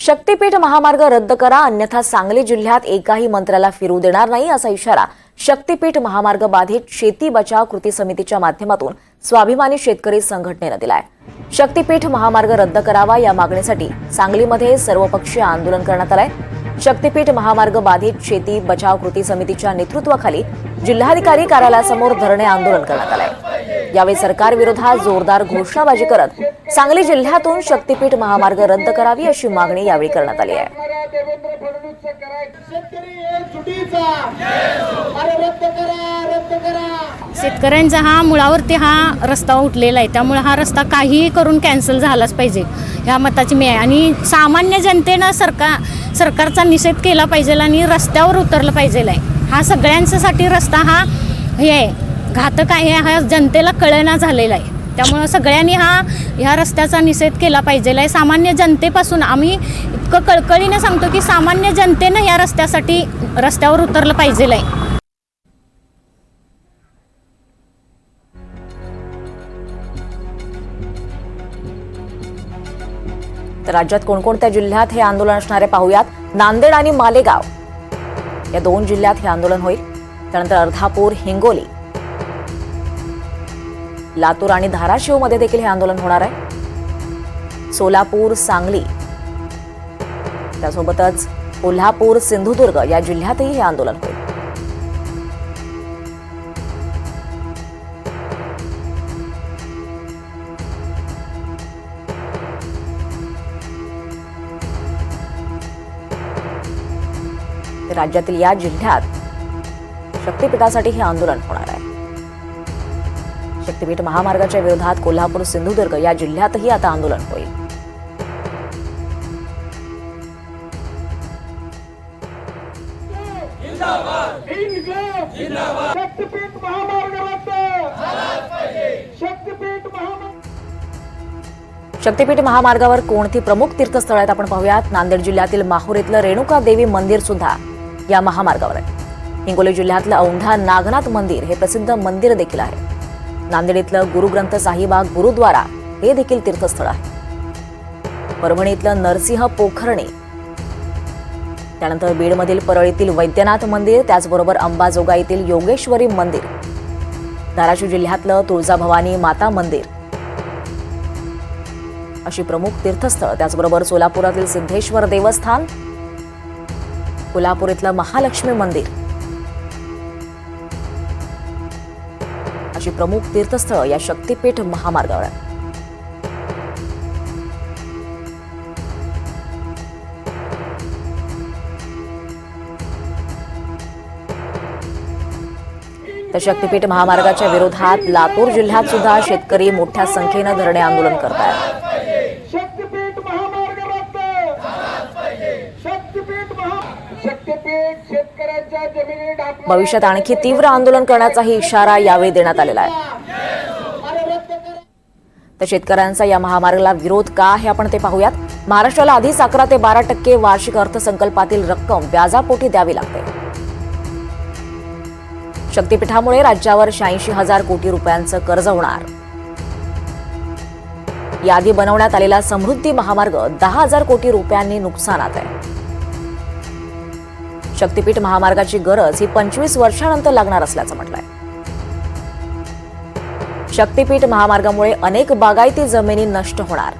शक्तीपीठ महामार्ग रद्द करा अन्यथा सांगली जिल्ह्यात एकाही मंत्र्याला फिरू देणार नाही असा इशारा शक्तीपीठ महामार्ग बाधित शेती बचाव कृती समितीच्या माध्यमातून स्वाभिमानी शेतकरी संघटनेनं दिलाय. शक्तीपीठ महामार्ग रद्द करावा या मागणीसाठी सांगलीमध्ये सर्वपक्षीय आंदोलन करण्यात आलंय. शक्तीपीठ महामार्ग बाधित शेती बचाव कृती समितीच्या नेतृत्वाखाली जिल्हाधिकारी कार्यालयासमोर धरणे आंदोलन करण्यात आलंय. यावेळी सरकार विरोधात जोरदार घोषणाबाजी करत सांगली जिल्ह्यातून शक्तीपीठ महामार्ग रद्द करावी अशी मागणी यावेळी करण्यात आली आहे. शेतकऱ्यांचा हा मुळावरती हा रस्ता उठलेला आहे. त्यामुळे हा रस्ता काहीही करून कॅन्सल झालाच पाहिजे. ह्या मताची मी आहे. आणि सामान्य जनतेनं सरकार सरकारचा निषेध केला पाहिजे आणि रस्त्यावर उतरलं पाहिजे आहे. हा सगळ्यांच्यासाठी रस्ता हा हे आहे. घातक आहे हा जनतेला कळना झालेला आहे. त्यामुळं सगळ्यांनी हा ह्या रस्त्याचा निषेध केला पाहिजे आहे. सामान्य जनतेपासून आम्ही इतकं कळकळीनं सांगतो की सामान्य जनतेनं या रस्त्यासाठी रस्त्यावर उतरलं पाहिजे आहे. तर राज्यात कोणकोणत्या जिल्ह्यात हे आंदोलन असणारे पाहूयात. नांदेड आणि मालेगाव. या दोन जिल्ह्यात हे आंदोलन होईल. त्यानंतर अर्धापूर हिंगोली. लातूर आणि धाराशिवमध्ये देखील हे आंदोलन होणार आहे. सोलापूर सांगली. त्यासोबतच कोल्हापूर सिंधुदुर्ग या जिल्ह्यातही हे आंदोलन होईल. राज्यातील या जिल्ह्यात शक्तिपीठासाठी हे आंदोलन होणार शक्तीपीठ महामार्गाच्या विरोधात कोल्हापूर सिंधुदुर्ग या जिल्ह्यातही आता आंदोलन होईल. शक्तीपीठ महामार्गावर कोणती प्रमुख तीर्थस्थळ आहेत आपण पाहूयात. नांदेड जिल्ह्यातील माहूर इथलं रेणुका देवी मंदिर सुद्धा या महामार्गावर आहे. हिंगोली जिल्ह्यातलं औंढा नागनाथ मंदिर हे प्रसिद्ध मंदिर देखील आहे. नांदेड इथलं गुरुग्रंथ साहिबाग गुरुद्वारा हे देखील तीर्थस्थळ आहे. परभणीतलं नरसिंह पोखरणे. त्यानंतर बीडमधील परळीतील वैद्यनाथ मंदिर त्याचबरोबर अंबाजोगाईतील योगेश्वरी मंदिर. धाराशिव जिल्ह्यातलं तुळजाभवानी माता मंदिर. अशी प्रमुख तीर्थस्थळ त्याचबरोबर सोलापुरातील सिद्धेश्वर देवस्थान कोल्हापूर इथलं महालक्ष्मी मंदिर. अशी प्रमुख तीर्थस्थळ या शक्तीपीठ महामार्गावर आहे. तर शक्तीपीठ महामार्गाच्या विरोधात लातूर जिल्ह्यात सुद्धा शेतकरी मोठ्या संख्येनं धरणे आंदोलन करत आहेत शक्तीपीठ महामार्ग रद्द शक्तीपीठ महा शक्तीपीठ शेतकऱ्यांच्या जमिनी ढापणार भविष्यात आणखी तीव्र आंदोलन करण्याचाही इशारा यावेळी देण्यात आलेला आहे. तर शेतकऱ्यांचा या महामार्गाला विरोध का आहे आपण ते पाहूयात. महाराष्ट्राला आधीच अकरा ते बारा टक्के वार्षिक अर्थसंकल्पातील रक्कम व्याजापोटी द्यावी लागते. शक्तीपीठामुळे राज्यावर शहाऐंशी हजार कोटी रुपयांचं कर्ज होणार. यादी बनवण्यात आलेला समृद्धी महामार्ग दहा हजार कोटी रुपयांनी नुकसानात आहे. शक्तीपीठ महामार्गाची गरज ही पंचवीस वर्षानंतर लागणार असल्याचं म्हटलंय. शक्तीपीठ महामार्गामुळे अनेक बागायती जमिनी नष्ट होणार.